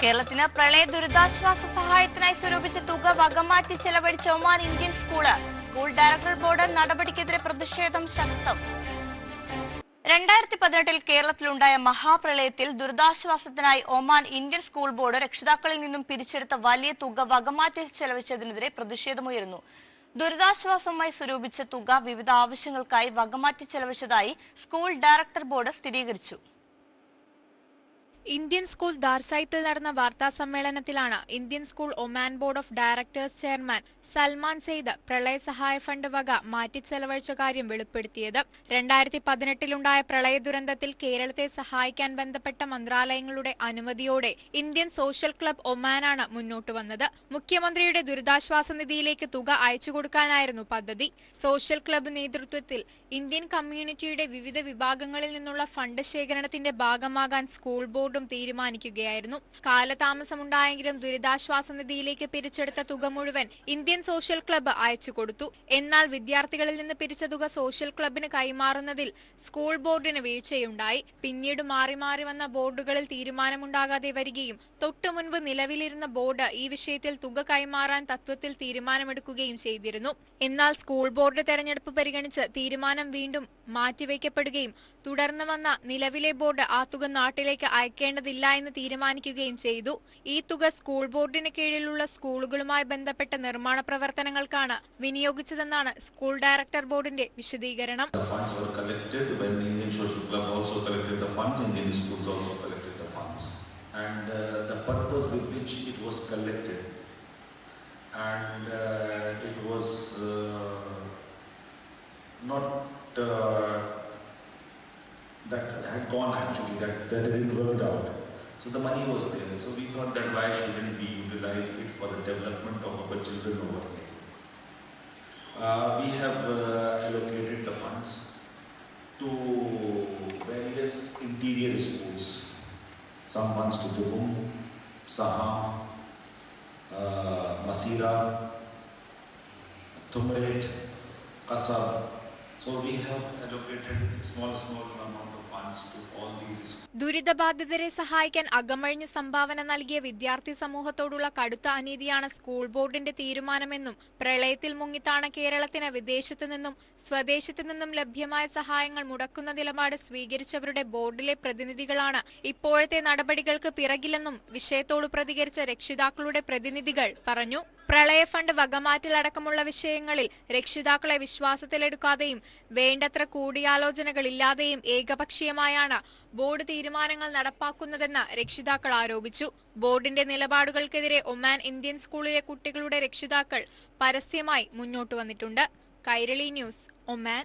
കേരളത്തിന് പ്രളയ ദുരിതാശ്വാസ സഹായത്തിനായി സ്വരൂപിച്ച തുക വകമാറ്റി ചെലവഴിച്ച Oman Indian school. School director board നടപടിക്കെതിരെ പ്രതിഷേധം ശക്തം. രണ്ടായിരത്തി പതിനെട്ടിൽ കേരളത്തിലുണ്ടായ മഹാപ്രളയത്തിൽ ദുരിതാശ്വാസത്തിനായി ഒമാൻ ഇന്ത്യൻ സ്കൂൾ ബോർഡ് രക്ഷിതാക്കളിൽ നിന്നും പിരിച്ചെടുത്ത വലിയ തുക വകമാറ്റി ചെലവഴിച്ചതിനെതിരെ പ്രതിഷേധമുയരുന്നു. ദുരിതാശ്വാസവുമായി സ്വരൂപിച്ച തുക വിവിധ ആവശ്യങ്ങൾക്കായി വകമാറ്റി ചെലവഴിച്ചതായി സ്കൂൾ ഡയറക്ടർ ബോർഡ് സ്ഥിരീകരിച്ചു. ഇന്ത്യൻ സ്കൂൾ ദാർസായിത്തിൽ നടന്ന വാർത്താ സമ്മേളനത്തിലാണ് Indian school Oman board of directors chairman Salman Saeed പ്രളയ സഹായ ഫണ്ട് വക മാറ്റി ചെലവഴിച്ച കാര്യം വെളിപ്പെടുത്തിയത്. രണ്ടായിരത്തി പതിനെട്ടിലുണ്ടായ പ്രളയ ദുരന്തത്തിൽ കേരളത്തെ സഹായിക്കാൻ ബന്ധപ്പെട്ട മന്ത്രാലയങ്ങളുടെ അനുമതിയോടെ ഇന്ത്യൻ സോഷ്യൽ ക്ലബ് ഒമാനാണ് മുന്നോട്ട് വന്നത്. മുഖ്യമന്ത്രിയുടെ ദുരിതാശ്വാസ നിധിയിലേക്ക് തുക അയച്ചു കൊടുക്കാനായിരുന്നു പദ്ധതി. സോഷ്യൽ ക്ലബ് നേതൃത്വത്തിൽ ഇന്ത്യൻ കമ്മ്യൂണിറ്റിയുടെ വിവിധ വിഭാഗങ്ങളിൽ നിന്നുള്ള ഫണ്ട് ശേഖരണത്തിന്റെ ഭാഗമാകാൻ സ്കൂൾ ബോർഡും തീരുമാനിക്കുകയായിരുന്നു. കാലതാമസമുണ്ടായെങ്കിലും ദുരിതാശ്വാസ നിധിയിലേക്ക് പിരിച്ചെടുത്ത തുക മുഴുവൻ ഇന്ത്യൻ സോഷ്യൽ ക്ലബ്ബ് അയച്ചു കൊടുത്തു. എന്നാൽ വിദ്യാർത്ഥികളിൽ നിന്ന് പിരിച്ച തുക സോഷ്യൽ ക്ലബിന് കൈമാറുന്നതിൽ സ്കൂൾ ബോർഡിന് വീഴ്ചയുണ്ടായി. പിന്നീട് മാറി മാറി വന്ന ബോർഡുകളിൽ തീരുമാനമുണ്ടാകാതെ വരികയും തൊട്ടു മുൻപ് നിലവിലിരുന്ന ബോർഡ് ഈ വിഷയത്തിൽ തുക കൈമാറാൻ തത്വത്തിൽ തീരുമാനമെടുക്കുകയും ചെയ്തിരുന്നു. എന്നാൽ സ്കൂൾ ബോർഡ് തെരഞ്ഞെടുപ്പ് പരിഗണിച്ച് തീരുമാനം വീണ്ടും മാറ്റിവെക്കപ്പെടുകയും തുടർന്ന് വന്ന നിലവിലെ ബോർഡ് ആ തുക നാട്ടിലേക്ക് നൽകേണ്ടതില്ല എന്ന് തീരുമാനിക്കുകയും ചെയ്തു. ഈ തുക സ്കൂൾ ബോർഡിന് കീഴിലുള്ള സ്കൂളുകളുമായി ബന്ധപ്പെട്ട നിർമ്മാണ പ്രവർത്തനങ്ങൾക്കാണ് വിനിയോഗിച്ചതെന്നാണ് സ്കൂൾ ഡയറക്ടർ ബോർഡിന്റെ വിശദീകരണം. And uh, it was uh, not uh, had gone actually, that, that it worked out. So the money was there. So we thought that why shouldn't we utilize it for the development of our children over here? Uh, we have uh, allocated the funds to various interior schools. Some funds to Dubum, Saham, uh, Masira, Tumret, Kasab. So we have allocated small, small amount ദുരിതബാധിതരെ സഹായിക്കാൻ അകമഴിഞ്ഞ് സംഭാവന നൽകിയ വിദ്യാർത്ഥി സമൂഹത്തോടുള്ള കടുത്ത അനീതിയാണ് school ബോർഡിന്റെ തീരുമാനമെന്നും പ്രളയത്തിൽ മുങ്ങിത്താണ് കേരളത്തിന് വിദേശത്തു നിന്നും സ്വദേശത്തു നിന്നും ലഭ്യമായ സഹായങ്ങൾ മുടക്കുന്ന നിലപാട് സ്വീകരിച്ചവരുടെ ബോർഡിലെ പ്രതിനിധികളാണ്. ഇപ്പോഴത്തെ നടപടികൾക്ക് പിറകിലെന്നും വിഷയത്തോട് പ്രതികരിച്ച രക്ഷിതാക്കളുടെ പ്രതിനിധികൾ പറഞ്ഞു. പ്രളയ ഫണ്ട് വകമാറ്റലടക്കമുള്ള വിഷയങ്ങളിൽ രക്ഷിതാക്കളെ വിശ്വാസത്തിലെടുക്കാതെയും വേണ്ടത്ര കൂടിയാലോചനകളില്ലാതെയും ഏകപക്ഷീയമായാണ് ബോർഡ് തീരുമാനങ്ങൾ നടപ്പാക്കുന്നതെന്ന് രക്ഷിതാക്കൾ ആരോപിച്ചു. ബോർഡിന്റെ നിലപാടുകൾക്കെതിരെ ഒമാൻ ഇന്ത്യൻ സ്കൂളിലെ കുട്ടികളുടെ രക്ഷിതാക്കൾ പരസ്യമായി മുന്നോട്ട് വന്നിട്ടുണ്ട്. Kairali news Oman.